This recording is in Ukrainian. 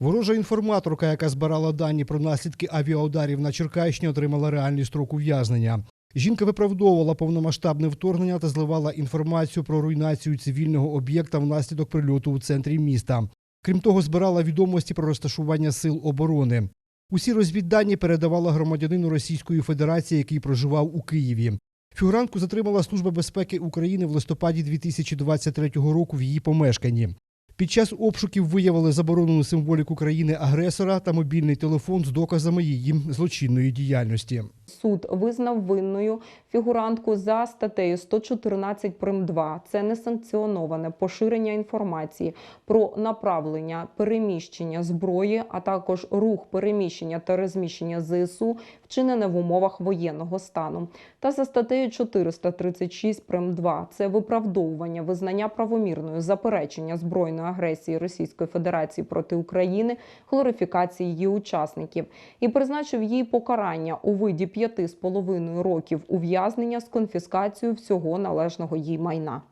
Ворожа інформаторка, яка збирала дані про наслідки авіаударів на Черкащині, отримала реальний строк ув'язнення. Жінка виправдовувала повномасштабне вторгнення та зливала інформацію про руйнацію цивільного об'єкта внаслідок прильоту у центрі міста. Крім того, збирала відомості про розташування сил оборони. Усі розвіддані передавала громадянину Російської Федерації, який проживав у Києві. Фігурантку затримала Служба безпеки України в листопаді 2023 року в її помешканні. Під час обшуків виявили заборонену символіку країни-агресора та мобільний телефон з доказами її злочинної діяльності. Суд визнав винною фігурантку за статтею 114 прим. 2. Це несанкціоноване поширення інформації про направлення переміщення зброї, а також рух переміщення та розміщення ЗСУ, вчинене в умовах воєнного стану. Та за статтею 436 прим. 2. Це виправдовування визнання правомірною заперечення збройної агресії Російської Федерації проти України, глорифікації її учасників і призначив їй покарання у виді п'яти з половиною років ув'язнення з конфіскацією всього належного їй майна.